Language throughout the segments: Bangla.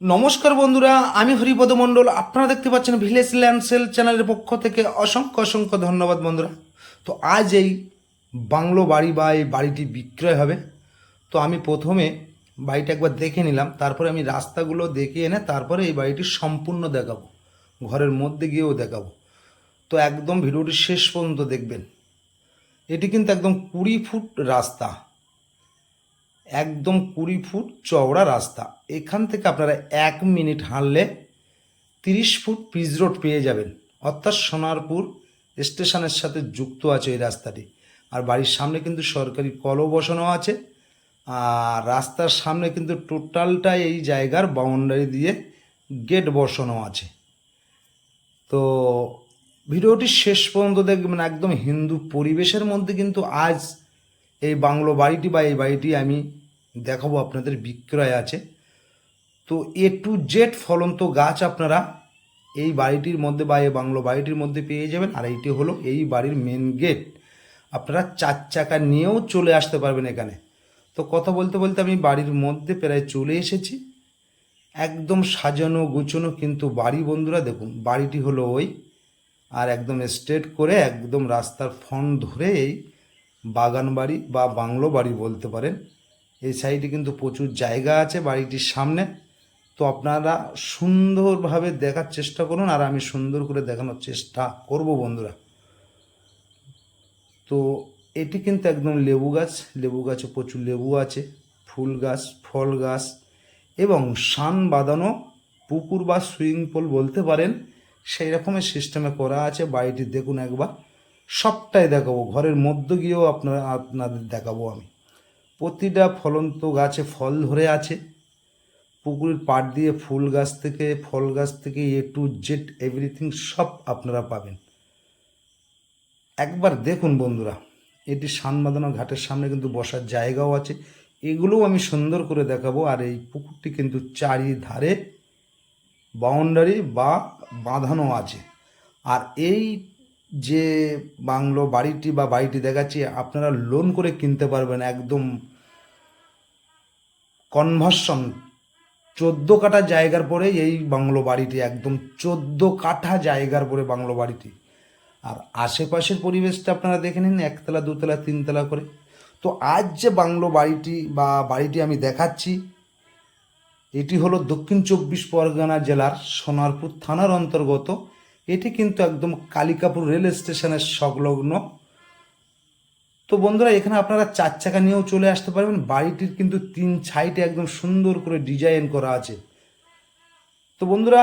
নমস্কার বন্ধুরা, আমি হরিপদ মণ্ডল। আপনারা দেখতে পাচ্ছেন ভিলেজ ল্যান্ড সেল চ্যানেলের পক্ষ থেকে অসংখ্য অসংখ্য ধন্যবাদ বন্ধুরা। তো আজ এই বাংলো বাড়ি বা এই বাড়িটি বিক্রয় হবে। তো আমি প্রথমে বাড়িটা একবার দেখে নিলাম, তারপরে আমি রাস্তাগুলো দেখে এনে তারপরে এই বাড়িটি সম্পূর্ণ দেখাবো। ঘরের মধ্যে গিয়েও দেখাবো। তো একদম ভিডিওটি শেষ পর্যন্ত দেখবেন। এটি কিন্তু একদম কুড়ি ফুট রাস্তা। একদম কুড়ি ফুট চওড়া রাস্তা। এখান থেকে আপনারা এক মিনিট হাঁটলে তিরিশ ফুট পিচ রোড পেয়ে যাবেন। অর্থাৎ সোনারপুর স্টেশনের সাথে যুক্ত আছে এই রাস্তাটি। আর বাড়ির সামনে কিন্তু সরকারি কলও বসানো আছে। আর রাস্তার সামনে কিন্তু টোটালটা এই জায়গার বাউন্ডারি দিয়ে গেট বসানো আছে। তো ভিডিওটি শেষ পর্যন্ত দেখবেন একদম হিন্দু পরিবেশের মধ্যে কিন্তু আজ এই বাংলো বাড়িটি বা এই বাড়িটি আমি দেখাবো আপনাদের বিক্রয় আছে। তো এ টু জেড ফলন্ত গাছ আপনারা এই বাড়িটির মধ্যে বা এই বাংলো বাড়িটির মধ্যে পেয়ে যাবেন। আর এইটি হলো এই বাড়ির মেন গেট আপনারা চার চাকা নিয়েও চলে আসতে পারবেন এখানে। তো কথা বলতে বলতে আমি বাড়ির মধ্যে প্রায় চলে এসেছি। একদম সাজানো গুছানো কিন্তু বাড়ি বন্ধুরা দেখুন, বাড়িটি হলো ওই। আর একদম স্ট্রেট করে একদম রাস্তার ফোন ধরে এই বাগান বাড়ি বা বাংলো বাড়ি বলতে পারেন। এই সাইডে কিন্তু প্রচুর জায়গা আছে বাড়িটির সামনে। তো আপনারা সুন্দরভাবে দেখার চেষ্টা করুন আর আমি সুন্দর করে দেখানোর চেষ্টা করব বন্ধুরা। তো এটি কিন্তু একদম লেবু গাছ, লেবু গাছে প্রচুর লেবু আছে, ফুল গাছ, ফল গাছ এবং সান বাঁধানো পুকুর বা সুইমিং পুল বলতে পারেন, সেই রকমের সিস্টেমে করা আছে। বাড়িটি দেখুন একবার, সবটাই দেখাবো, ঘরের মধ্য গিয়েও আপনারা, আপনাদের দেখাবো আমি। প্রতিটা ফলন্ত গাছে ফল ধরে আছে। পুকুরের পাড় দিয়ে ফুল গাছ থেকে, ফল গাছ থেকে এ টু জেড এভরিথিং সব আপনারা পাবেন। একবার দেখুন বন্ধুরা, এটি সানবাঁধানো ঘাটের সামনে কিন্তু বসার জায়গাও আছে। এগুলোও আমি সুন্দর করে দেখাবো, আর এই পুকুরটি কিন্তু চারিধারে বাউন্ডারি বা বাঁধানো আছে। আর এই যে বাংলো বাড়িটি বা বাড়িটি দেখাচ্ছি, আপনারা লোন করে কিনতে পারবেন একদম কনভার্সন চোদ্দ কাঠা জায়গার পরে এই বাংলো বাড়িটি, একদম চোদ্দ কাঠা জায়গার পরে বাংলো বাড়িটি। আর আশেপাশের পরিবেশটা আপনারা দেখে নিন, একতলা, দুতলা, তিনতলা করে। তো আজ যে বাংলো বাড়িটি বা বাড়িটি আমি দেখাচ্ছি, এটি হলো দক্ষিণ চব্বিশ পরগনা জেলার সোনারপুর থানার অন্তর্গত এটি কিন্তু একদম কালিকাপুর রেল স্টেশনের সংলগ্ন। তো বন্ধুরা, এখানে আপনারা চার চাকা নিয়েও চলে আসতে পারবেন। বাড়িটির কিন্তু তিন সাইডে একদম সুন্দর করে ডিজাইন করা আছে। তো বন্ধুরা,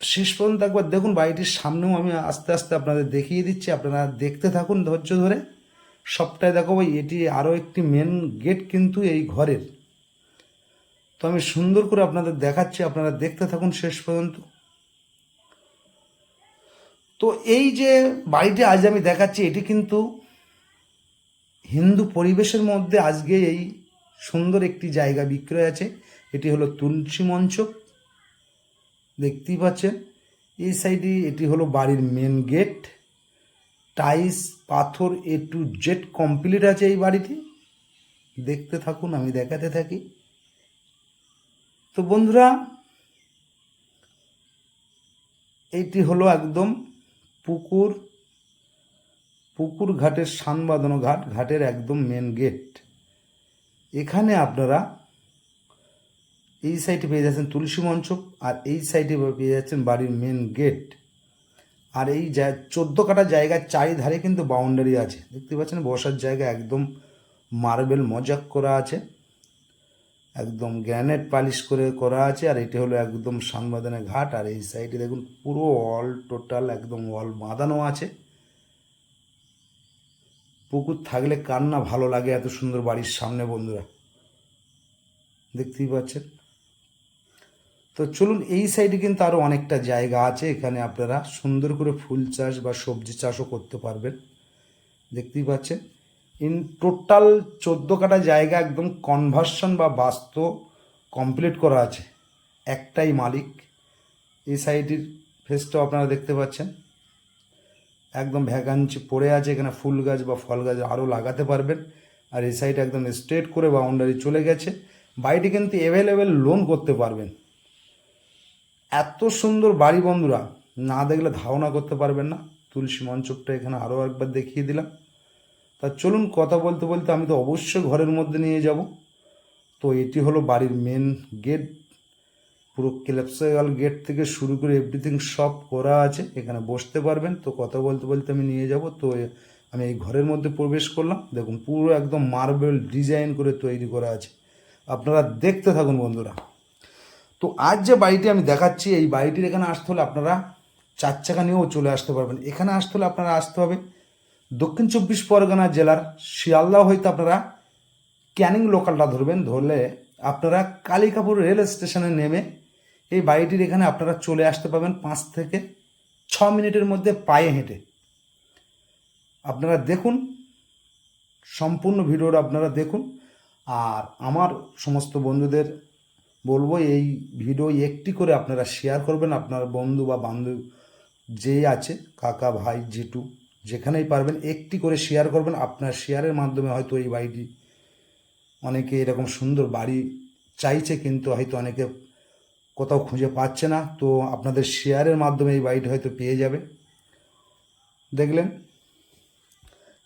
শেষ পর্যন্ত একবার দেখুন, বাড়িটির সামনেও আমি আস্তে আস্তে আপনাদের দেখিয়ে দিচ্ছি। আপনারা দেখতে থাকুন ধৈর্য ধরে। সবটাই দেখো ভাই, এটি আরও একটি মেন গেট কিন্তু এই ঘরের। তো আমি সুন্দর করে আপনাদের দেখাচ্ছি, আপনারা দেখতে থাকুন শেষ পর্যন্ত। তো এই যে বাড়িটি আজ আমি দেখাচ্ছি, এটি কিন্তু হিন্দু পরিবেশের মধ্যে আজকে এই সুন্দর একটি জায়গা বিক্রয় আছে। এটি হলো তুলসী মঞ্চ। দেখতেই পাচ্ছেন, এই সাইডে এটি হলো বাড়ির মেন গেট টাইস পাথর এ টু জেড কমপ্লিট আছে এই বাড়িটি। দেখতে থাকুন, আমি দেখাতে থাকি। তো বন্ধুরা এইটি হলো একদম পুকুর পুকুর ঘাটের সান বাঁধানো ঘাট, ঘাটের একদম মেন গেট এখানে আপনারা এই সাইডে পেয়ে যাচ্ছেন তুলসী মঞ্চ আর এই সাইডে পেয়ে যাচ্ছেন বাড়ির মেন গেট আর এই চোদ্দ কাটা জায়গার চারিধারে কিন্তু বাউন্ডারি আছে। দেখতে পাচ্ছেন বসার জায়গা একদম মার্বেল মজাক করা আছে। একদম গ্র্যানাইট পালিশ করে করা আছে, আর এটি হলো একদম সানবাদানের ঘাট, আর এই সাইডে দেখুন পুরো অল টোটাল একদম অল বাঁধানো আছে। পুকুর থাকলে কার না ভালো লাগে এত সুন্দর বাড়ির সামনে বন্ধুরা। দেখতেই পাচ্ছেন? তো চলুন, এই সাইডে কিন্তু আরও অনেকটা জায়গা আছে, এখানে আপনারা সুন্দর করে ফুল চাষ বা সবজি চাষও করতে পারবেন। দেখতেই পাচ্ছেন? ইন টোটাল চোদ্দ কাটা জায়গা একদম কনভার্সন বা বাস্তু কমপ্লিট করা আছে। একটাই মালিক। এই সাইডের ফেসটাও আপনারা দেখতে পাচ্ছেন। একদম ভ্যাকান্সি পড়ে আছে, এখানে ফুল গাছ বা ফল গাছ আরও লাগাতে পারবেন। আর এই সাইড একদম স্ট্রেট করে বাউন্ডারি চলে গেছে। বাড়িটি কিন্তু অ্যাভেলেবেল লোন করতে পারবেন। এত সুন্দর বাড়ি বন্ধুরা, না দেখলে ধারণা করতে পারবেন না। তুলসী মঞ্চকটা এখানে আরও একবার দেখিয়ে দিলাম। তা চলুন কথা বলতে বলতে আমি তো অবশ্যই ঘরের মধ্যে নিয়ে যাব। তো এটি হলো বাড়ির মেন গেট পুরো ক্লেপসাগাল গেট থেকে শুরু করে এভরিথিং সব করা আছে, এখানে বসতে পারবেন। তো কথা বলতে বলতে আমি নিয়ে যাব। তো আমি এই ঘরের মধ্যে প্রবেশ করলাম। দেখুন, পুরো একদম মার্বেল ডিজাইন করে তৈরি করা আছে। আপনারা দেখতে থাকুন বন্ধুরা। তো আজ যে বাড়িটি আমি দেখাচ্ছি, এই বাড়িটির এখানে আসতে হলে আপনারা চার চাকা নিয়েও চলে আসতে পারবেন। এখানে আসতে হলে আপনারা আসতে হবে। দক্ষিণ চব্বিশ পরগনা জেলার শিয়ালদা হইতে আপনারা ক্যানিং লোকালটা ধরবেন, ধরলে আপনারা কালিকাপুর রেল স্টেশনে নেমে এই বাড়িটির এখানে আপনারা চলে আসতে পারবেন পাঁচ থেকে ছ মিনিটের মধ্যে পায়ে হেঁটে। আপনারা দেখুন, সম্পূর্ণ ভিডিওটা আপনারা দেখুন। আর আমার সমস্ত বন্ধুদের বলব, এই ভিডিও একটি করে আপনারা শেয়ার করবেন আপনার বন্ধু বা বান্ধব যে আছে, কাকা, ভাই, জেঠু। যেখানেই পারবেন একটি করে শেয়ার করবেন। আপনার শেয়ারের মাধ্যমে হয়তো এই বাড়িটি অনেকে এরকম সুন্দর বাড়ি চাইছে কিন্তু হয়তো অনেকে কোথাও খুঁজে পাচ্ছে না। তো আপনাদের শেয়ারের মাধ্যমে এই বাড়িটি হয়তো পেয়ে যাবে। দেখলেন?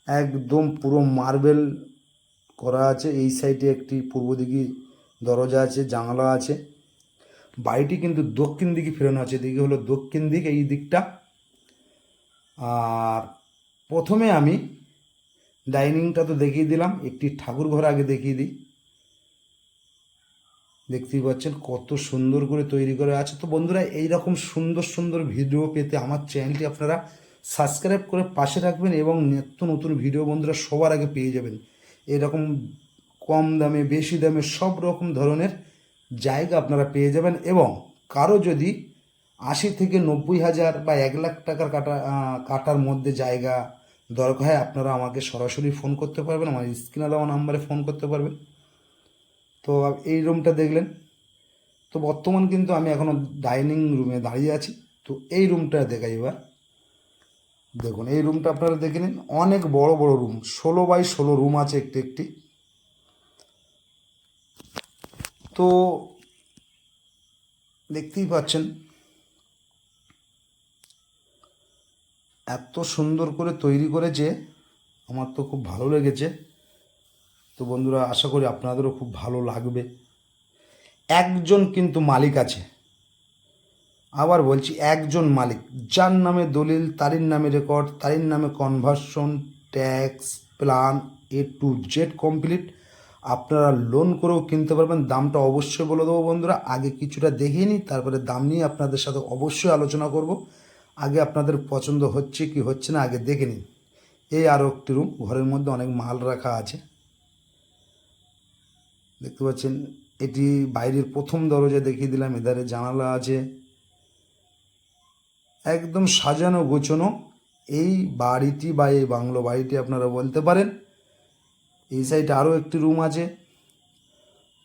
একদম পুরো মার্বেল করা আছে। এই সাইডে একটি পূর্ব দিকে দরজা আছে, জানলা আছে। বাড়িটি কিন্তু দক্ষিণ দিকে ফেরানো আছে। এদিকে হলো দক্ষিণ দিক, এই দিকটা। আর প্রথমে আমি ডাইনিংটা তো দেখিয়ে দিলাম, একটি ঠাকুর ঘর আগে দেখিয়ে দিই। দেখতেই পাচ্ছেন কত সুন্দর করে তৈরি করে আছে। তো বন্ধুরা এই রকম সুন্দর সুন্দর ভিডিও পেতে আমার চ্যানেলটি আপনারা সাবস্ক্রাইব করে পাশে রাখবেন এবং নিত্য নতুন ভিডিও বন্ধুরা সবার আগে পেয়ে যাবেন। এরকম কম দামে, বেশি দামে সব রকম ধরনের জায়গা আপনারা পেয়ে যাবেন এবং কারও যদি আশি থেকে নব্বই হাজার বা এক লাখ টাকার কাটা কাটার মধ্যে জায়গা দরকার হয়, আপনারা আমাকে সরাসরি ফোন করতে পারবেন, আমার স্ক্রিনে দেওয়া নাম্বারে ফোন করতে পারবেন। তো এই রুমটা দেখলেন। তো বর্তমান কিন্তু আমি এখনও ডাইনিং রুমে দাঁড়িয়ে আছি। তো এই রুমটা দেখাই এবার। দেখুন, এই রুমটা আপনারা দেখে নিন। অনেক বড় বড় রুম ষোলো বাই ষোলো রুম আছে একটি একটি। তো দেখতেই পাচ্ছেন এত সুন্দর করে তৈরি করেছে আমার তো খুব ভালো লেগেছে। তো বন্ধুরা, আশা করি আপনাদেরও খুব ভালো লাগবে। একজন কিন্তু মালিক আছে। আবার বলছি, একজন মালিক, যার নামে দলিল, তারির নামে রেকর্ড তারির নামে conversion tax plan A to Z complete আপনারা লোন করেও কিনতে পারবেন। দামটা অবশ্যই বলে দেবো বন্ধুরা। আগে কিছুটা দেখিয়ে নিই, তারপরে দাম নিয়ে আপনাদের সাথে অবশ্যই আলোচনা করব। আগে আপনাদের পছন্দ হচ্ছে কি হচ্ছে না আগে দেখে নিন। এই আরও একটি রুম ঘরের মধ্যে অনেক মাল রাখা আছে। দেখতে পাচ্ছেন, এটি বাইরের প্রথম দরজা দেখিয়ে দিলাম, এধারে জানালা আছে। একদম সাজানো গোছানো এই বাড়িটি বা এই বাংলো বাড়িটি আপনারা বলতে পারেন। এই সাইডে আরও একটি রুম আছে।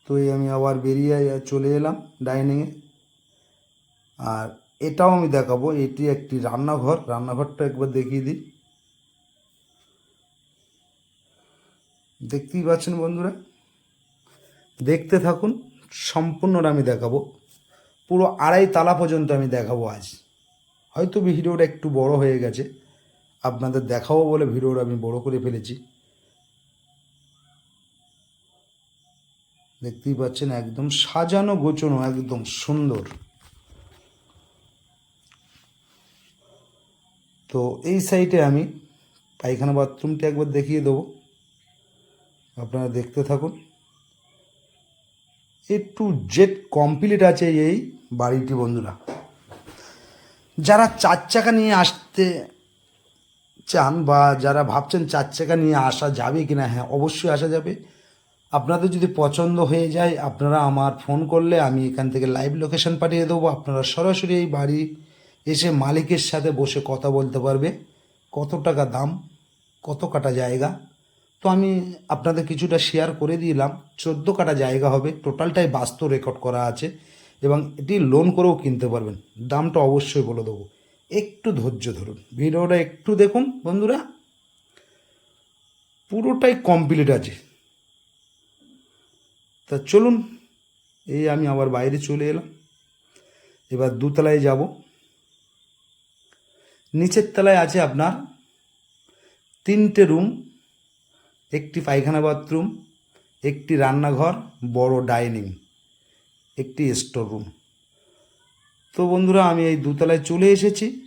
তো এই আমি আবার বেরিয়ে চলে এলাম ডাইনিংয়ে আর এটাও আমি দেখাবো, এটি একটি রান্নাঘর, রান্নাঘরটা একবার দেখিয়ে দিই। দেখতেই পাচ্ছেন বন্ধুরা? দেখতে থাকুন, সম্পূর্ণটা আমি দেখাবো। পুরো আড়াই তালা পর্যন্ত আমি দেখাবো আজ। হয়তো ভিডিওটা একটু বড় হয়ে গেছে, আপনাদের দেখাবো বলে ভিডিওটা আমি বড় করে ফেলেছি। দেখতেই পাচ্ছেন, একদম সাজানো গোছানো, একদম সুন্দর। তো এই সাইডে আমি পায়খানা বাথরুমটি একবার দেখিয়ে দেবো। আপনারা দেখতে থাকুন। এ টু জেড কমপ্লিট আছে এই বাড়িটি, বন্ধুরা। যারা চার চাকা নিয়ে আসতে চান বা যারা ভাবছেন চার চাকা নিয়ে আসা যাবে কি না হ্যাঁ অবশ্যই আসা যাবে। আপনাদের যদি পছন্দ হয়ে যায়, আপনারা আমার ফোন করলে আমি এখান থেকে লাইভ লোকেশন পাঠিয়ে দেবো। আপনারা সরাসরি এই বাড়ি এসে মালিকের সাথে বসে কথা বলতে পারবে। কত টাকা দাম? কত কাটা জায়গা? তো আমি আপনাদের কিছুটা শেয়ার করে দিলাম। চোদ্দ কাটা জায়গা হবে। টোটালটাই বাস্তব রেকর্ড করা আছে এবং এটি লোন করেও কিনতে পারবেন। দামটা অবশ্যই বলে দেবো। একটু ধৈর্য ধরুন। ভিডিওটা একটু দেখুন বন্ধুরা। পুরোটাই কমপ্লিট আছে। তা চলুন, এই আমি আবার বাইরে চলে এলাম। এবার দুতলায় যাব। নিচের তলায় আছে আপনার তিনটে রুম, একটি পায়খানা বাথরুম, একটি রান্নাঘর, বড় ডাইনিং, একটি স্টোর রুম। তো বন্ধুরা, আমি এই দুতলায় চলে এসেছি।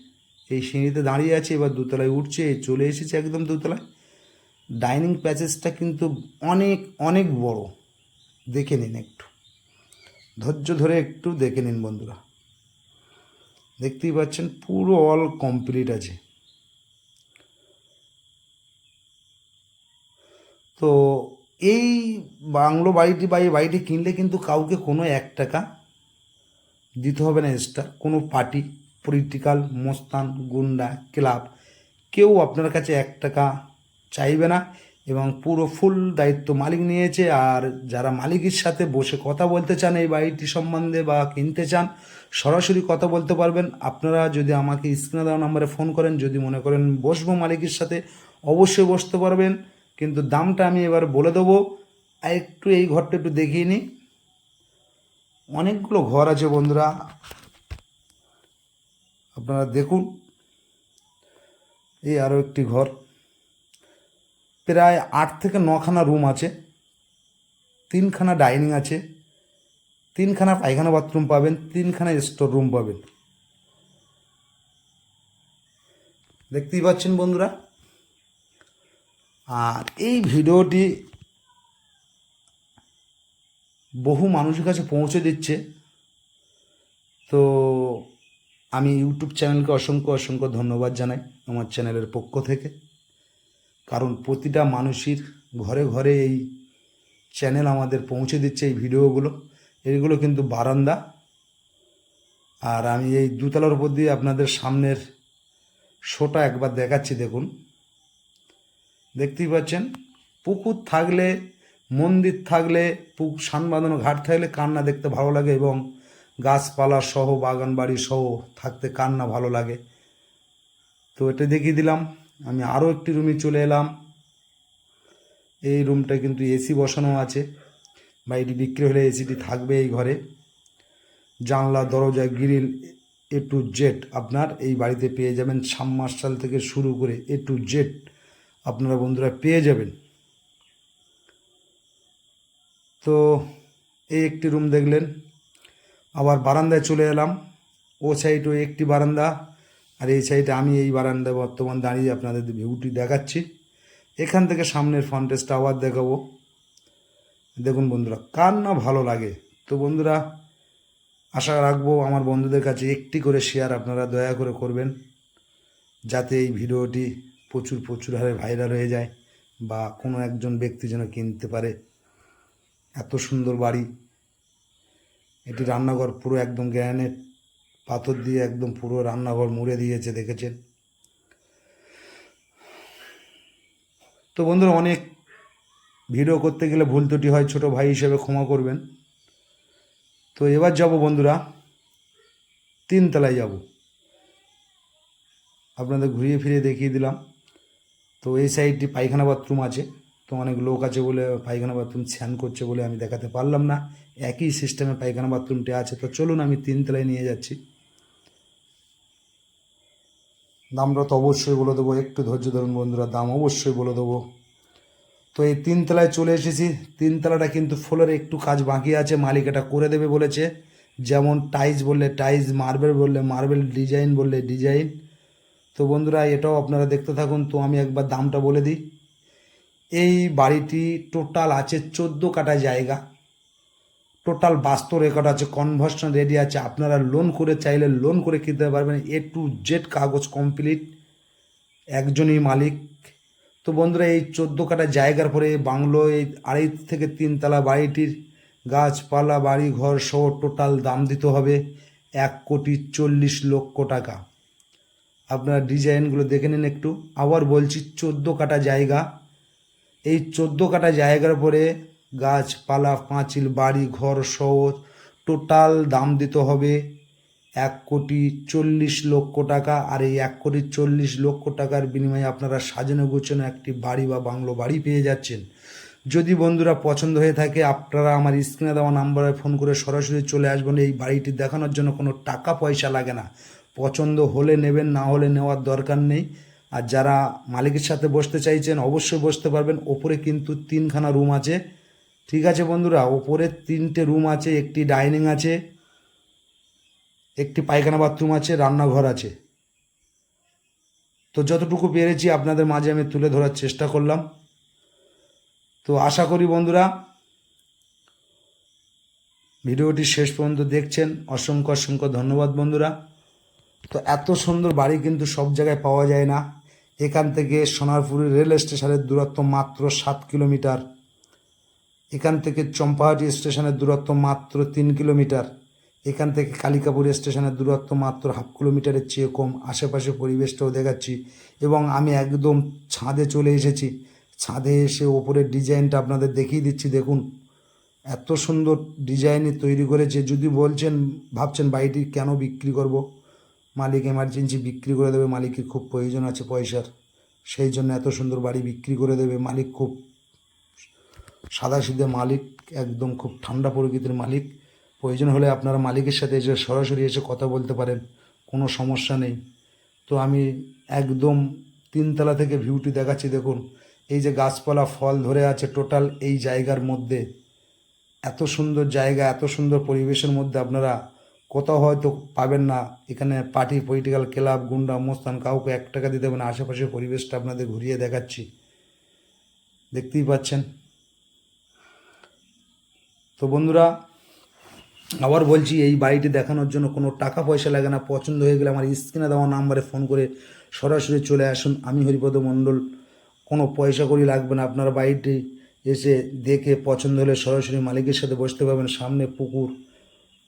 এই সিঁড়িতে দাঁড়িয়ে আছি, এবার দুতলায় উঠছে চলে এসেছি একদম দুতলায়। ডাইনিং প্যাসেজটা কিন্তু অনেক অনেক বড়। দেখে নিন একটু। ধৈর্য ধরে একটু দেখে নিন বন্ধুরা। দেখতেই পাচ্ছেন পুরো অল কমপ্লিট আছে। তো এই বাংলো বাড়িটি বা এই বাড়িটি কিনলে কিন্তু কাউকে কোনো এক টাকা দিতে হবে না এক্সট্রা কোনো পার্টি পলিটিক্যাল মোস্তান, গুন্ডা, ক্লাব, কেউ আপনার কাছে এক টাকা চাইবে না। এবং পুরো ফুল দায়িত্ব মালিক নিয়েছে। আর যারা মালিকের সাথে বসে কথা বলতে চান, এই বাড়িটি সম্বন্ধে বা কিনতে চান, সরাসরি কথা বলতে পারবেন। আপনারা যদি আমাকে স্ক্রিনে দেওয়া নাম্বারে ফোন করেন, যদি মনে করেন বসবো মালিকের সাথে, অবশ্যই বসতে পারবেন। কিন্তু দামটা আমি এবার বলে দেবো। আর একটু এই ঘরটা একটু দেখিয়ে নিই। অনেকগুলো ঘর আছে বন্ধুরা। আপনারা দেখুন। এই আরও একটি ঘর। প্রায় আট থেকে নখানা রুম আছে, তিনখানা ডাইনিং আছে, তিনখানা পায়খানা বাথরুম পাবেন, তিনখানা স্টোর রুম পাবেন। দেখতেই পাচ্ছেন বন্ধুরা? আর এই ভিডিওটি বহু মানুষের কাছে পৌঁছে দিচ্ছে। তো আমি ইউটিউব চ্যানেলকে অসংখ্য অসংখ্য ধন্যবাদ জানাই আমার চ্যানেলের পক্ষ থেকে। কারণ প্রতিটা মানুষের ঘরে ঘরে এই চ্যানেল আমাদের পৌঁছে দিচ্ছে এই ভিডিওগুলো। এইগুলো কিন্তু বারান্দা। আর আমি এই দুতলার উপর দিয়ে আপনাদের সামনের শোটা একবার দেখাচ্ছি, দেখুন। দেখতেই পাচ্ছেন, পুকুর থাকলে, মন্দির থাকলে পুক সান বাঁধানো ঘাট থাকলে কান্না দেখতে ভালো লাগে এবং গাছপালা সহ বাগান বাড়ি সহ থাকতে কান্না ভালো লাগে। তো এটা দেখিয়ে দিলাম। আমি আরও একটি রুমে চলে এলাম। এই রুমটা কিন্তু এসি বসানো আছে। বা এটি বিক্রি হলে এসিটি থাকবে এই ঘরে। জানলা, দরজা, গ্রিল এ টু জেড আপনার এই বাড়িতে পেয়ে যাবেন। সাবমার্শাল থেকে শুরু করে এ টু জেড আপনারা বন্ধুরা পেয়ে যাবেন। তো এই একটি রুম দেখলেন। আবার বারান্দায় চলে এলাম। ও সাইডও একটি বারান্দা। আর এই সাইডে আমি এই বারান্দায় বর্তমান দাঁড়িয়ে আপনাদের ভিউটি দেখাচ্ছি। এখান থেকে সামনের ফ্রন্টেজটা আবার দেখাবো। দেখুন বন্ধুরা, কার না ভালো লাগে? তো বন্ধুরা, আশা রাখব আমার বন্ধুদের কাছে একটি করে শেয়ার আপনারা দয়া করে করবেন, যাতে এই ভিডিওটি প্রচুর প্রচুর হারে ভাইরাল হয়ে যায় বা কোনো একজন ব্যক্তি যেন কিনতে পারে। এত সুন্দর বাড়ি, এটি রান্নাঘর পুরো একদম গ্রানাইট পাথর দিয়ে একদম পুরো রান্নাঘর মুড়ে দিয়েছে, দেখেছেন? তো বন্ধুরা, অনেক ভিডিও করতে গেলে ভুল ত্রুটি হয়, ছোট ভাই হিসেবে ক্ষমা করবেন। তো এবার যাব বন্ধুরা, তিনতলায় যাব। আপনাদের ঘুরিয়ে ফিরিয়ে দেখিয়ে দিলাম। তো এই সাইডটি পায়খানা বাথরুম আছে, তো অনেক লোক আছে বলে পায়খানা বাথরুম স্নান করছে বলে আমি দেখাতে পারলাম না। একই সিস্টেমে পায়খানা বাথরুমটি আছে। তো চলুন আমি তিনতলায় নিয়ে যাচ্ছি। দামটা তো অবশ্যই বলে দেবো, একটু ধৈর্য ধরুন বন্ধুরা, দাম অবশ্যই বলে দেবো। তো এই তিনতলায় চলে এসেছি, তিনতলাটা কিন্তু ফ্লোরে একটু কাজ বাকি আছে, মালিক এটা করে দেবে বলেছে। যেমন টাইলস বললে টাইলস, মার্বেল বললে মার্বেল, ডিজাইন বললে ডিজাইন। তো বন্ধুরা, এটাও আপনারা দেখতে থাকুন, তো আমি একবার দামটা বলে দিই। এই বাড়িটি টোটাল আছে চোদ্দ কাটা জায়গা। টোটাল বাস্তু রেকর্ড আছে কনভার্সন রেডি আছে। আপনারা লোন করে চাইলে লোন করে কিনতে পারবেন। এ টু জেড কাগজ কমপ্লিট একজনই মালিক। তো বন্ধুরা, এই চোদ্দ কাটা জায়গার পরে বাংলো এই আড়াই থেকে তিনতলা বাড়িটির গাছপালা বাড়ি ঘর সহ টোটাল দাম দিতে হবে এক কোটি চল্লিশ লক্ষ টাকা। আপনারা ডিজাইনগুলো দেখে নিন একটু। আবার বলছি, চোদ্দ কাটা জায়গা। এই চোদ্দ কাটা জায়গার পরে গাছপালা, পাঁচিল, বাড়ি, ঘর সহ টোটাল দাম দিতে হবে এক কোটি চল্লিশ লক্ষ টাকা। আর এই এক কোটি চল্লিশ লক্ষ টাকার বিনিময়ে আপনারা সাজানো গোছানো একটি বাড়ি বা বাংলো বাড়ি পেয়ে যাচ্ছেন। যদি বন্ধুরা পছন্দ হয়ে থাকে, আপনারা আমার স্ক্রিনে দেওয়া নাম্বারে ফোন করে সরাসরি চলে আসবেন। এই বাড়িটি দেখানোর জন্য কোনো টাকা পয়সা লাগে না। পছন্দ হলে নেবেন, না হলে নেওয়ার দরকার নেই। আর যারা মালিকের সাথে বসতে চাইছেন, অবশ্যই বসতে পারবেন। ওপরে কিন্তু তিনখানা রুম আছে। ঠিক আছে বন্ধুরা, ওপরে তিনটে রুম আছে, একটি ডাইনিং আছে, একটি পায়খানা বাথরুম আছে, রান্নাঘর আছে। তো যতটুকু পেরেছি আপনাদের মাঝে আমি তুলে ধরার চেষ্টা করলাম। তো আশা করি বন্ধুরা, ভিডিওটি শেষ পর্যন্ত দেখছেন। অসংখ্য অসংখ্য ধন্যবাদ বন্ধুরা। তো এত সুন্দর বাড়ি কিন্তু সব জায়গায় পাওয়া যায় না। এখান থেকে সোনারপুরের রেল স্টেশনের দূরত্ব মাত্র সাত কিলোমিটার। এখান থেকে চম্পাহাটি স্টেশনের দূরত্ব মাত্র তিন কিলোমিটার। এখান থেকে কালিকাপুর স্টেশনের দূরত্ব মাত্র হাফ কিলোমিটারের চেয়ে কম। আশেপাশে পরিবেশটাও দেখাচ্ছি এবং আমি একদম ছাদে চলে এসেছি। ছাদে এসে ওপরের ডিজাইনটা আপনাদের দেখিয়ে দিচ্ছি, দেখুন। এত সুন্দর ডিজাইনই তৈরি করেছে। যদি বলছেন, ভাবছেন বাড়িটি কেন বিক্রি করব? মালিক এমার্জেন্সি বিক্রি করে দেবে। মালিকের খুব প্রয়োজন আছে পয়সার। সেই জন্য এত সুন্দর বাড়ি বিক্রি করে দেবে। মালিক খুব সাদাসিধে মালিক, একদম খুব ঠান্ডা প্রকৃতির মালিক। প্রয়োজন হলে আপনারা মালিকের সাথে এসে সরাসরি এসে কথা বলতে পারেন, কোনো সমস্যা নেই। তো আমি একদম তিনতলা থেকে ভিউটি দেখাচ্ছি, দেখুন। এই যে গাছপালা, ফল ধরে আছে টোটাল এই জায়গার মধ্যে। এত সুন্দর জায়গা, এত সুন্দর পরিবেশের মধ্যে আপনারা কোথাও হয়তো পাবেন না। এখানে পার্টি পলিটিক্যাল ক্লাব গুন্ডা মোস্তান কাউকে এক টাকা দিতে হবে না। আশেপাশের পরিবেশটা আপনাদের ঘুরিয়ে দেখাচ্ছি। দেখতেই পাচ্ছেন? তো বন্ধুরা, আবার বলছি, এই বাড়িটি দেখানোর জন্য কোনো টাকা পয়সা লাগে না, পছন্দ হয়ে গেলে আমার স্ক্রিনে দেওয়া নাম্বারে ফোন করে সরাসরি চলে আসুন। আমি হরিপদ মণ্ডল, কোনো পয়সা করি লাগবে না, আপনার বাড়িটি এসে দেখে পছন্দ হলে সরাসরি মালিকের সাথে বসতে পারবেন। সামনে পুকুর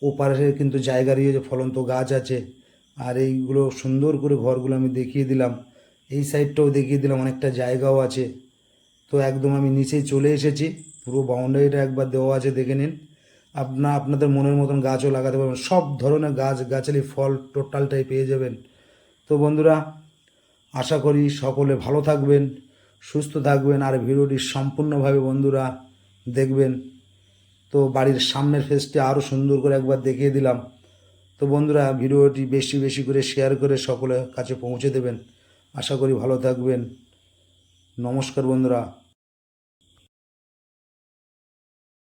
ও পাশে কিন্তু জায়গা রয়েছে, ফলন্ত গাছ আছে। আর এইগুলো সুন্দর করে ঘরগুলো আমি দেখিয়ে দিলাম। এই সাইডটাও দেখিয়ে দিলাম, অনেকটা জায়গাও আছে। তো একদম আমি নিচেই চলে এসেছি। পুরো বাউন্ডারিটা একবার দেওয়া আছে, দেখে নিন। আপনা, আপনাদের মনের মতন গাছও লাগাতে পারবেন। সব ধরনের গাছ, গাছালি ফল টোটালটাই পেয়ে যাবেন। তো বন্ধুরা, আশা করি সকলে ভালো থাকবেন, সুস্থ থাকবেন, আর ভিডিওটি সম্পূর্ণভাবে বন্ধুরা দেখবেন। তো বাড়ির সামনের ফেসটি আরও সুন্দর করে একবার দেখিয়ে দিলাম। তো বন্ধুরা, ভিডিওটি বেশি বেশি করে শেয়ার করে সকলের কাছে পৌঁছে দেবেন। আশা করি ভালো থাকবেন। নমস্কার বন্ধুরা।